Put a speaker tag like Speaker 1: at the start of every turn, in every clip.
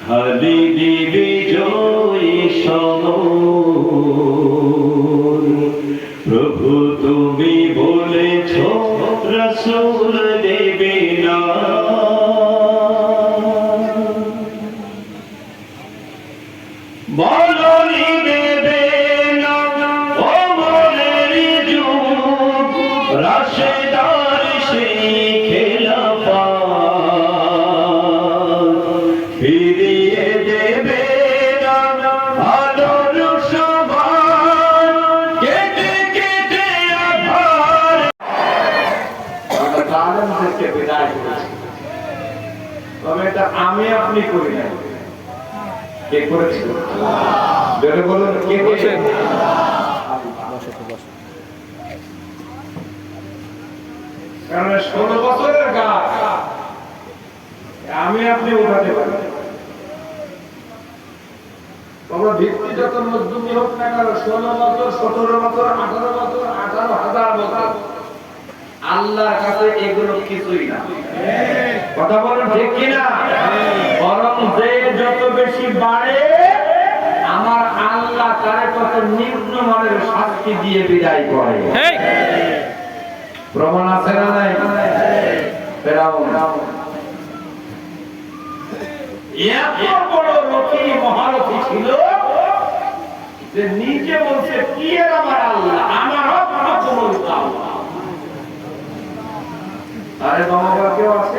Speaker 1: খালি বিজয়ী জয়
Speaker 2: তবে এটা আমি আপনি করি না কে করেছিল বলুন কে করেছে? কারণ ষোলো বছরের গাছ। আমি আপনি উঠাতে পারি তোমরা ভিত্তি যত মজবুতি হোক না কেন ষোলো বছর সতেরো বছর আঠারো বছর আঠারো হাজার বছর আল্লাহর কাছে এগুলো কিছুই না। কথা বলুন ঠিক কিনা? বরং যে যত বেশি বাড়ে আমার আল্লাহ তারে তত নিম্ন মানের শাস্তি দিয়ে বিদায় করে। প্রমাণ আছে না নাই? ফেরাউন। এত বড় রথী মহারথী ছিল যে নিজে বলছে কি এর আমার আল্লাহ? আমার হক আল্লাহ আরে বাবা কেউ আছে?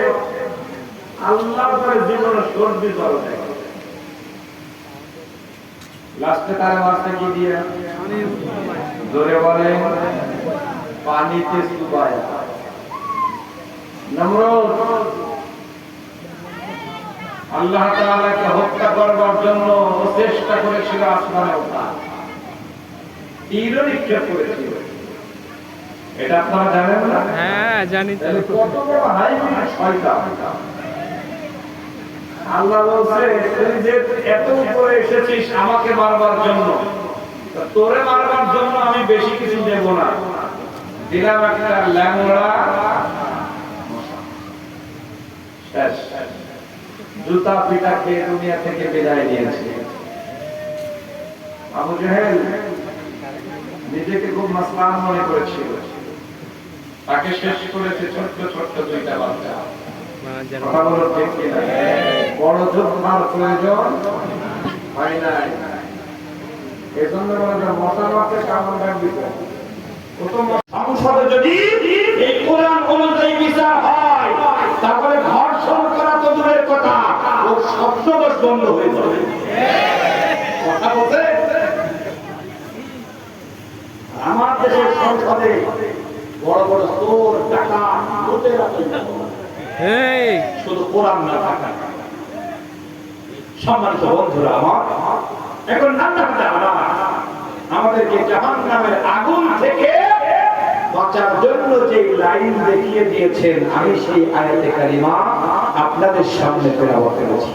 Speaker 2: আল্লাহর পরে জীবনে সর্দি জল দেয়। লাস্টে তার মাসে কি দিয়ে? জোরে বলে পানিতে সুবায় নমরুদ আল্লাহ তাআলাকে হত্যা করবার জন্য চেষ্টা করেছিল আসমানে ওঠা। নিক্ষেপ করেছিল। এটা আপনারা জানেন না?
Speaker 3: হ্যাঁ জানি
Speaker 2: কত বড় হাইব্রিড শয়তান আল্লাহ বলছে, তুই যে এত উপরে এসেছিস আমাকে মারবার জন্য তোরে মারবার জন্য আমি বেশি কিছু দেব না। দিলাম একটা ল্যাংড়া। জুতা পিটা খেয়ে দুনিয়া থেকে বিদায় নিয়েছে। আবু জাহেল নিজেকে খুব মাসলান মনে করেছিল। তাকে শেষ করেছে ছোট্ট ছোট্ট দুইটা বাচ্চা। বড় যদি অনুযায়ী বিচার হয় তারপরে ধর্ষণ করা তো দূরের কথা। ও শব্দদোষ বন্ধ হয়ে যাবে। কথা বলছে? আমার দেশের সংসদে বড় বড় চোর টাকা লুটেরা তৈরি শুধু কোরআন না সম্মানিত বন্ধুরা আমার, এখন নানা আমাদেরকে জাহান নামের আগুন থেকে বাঁচার জন্য যে লাইন দেখিয়ে দিয়েছেন, আমি সেই আয়াতে কারিমা আপনাদের সামনে তেলাওয়াত করেছি।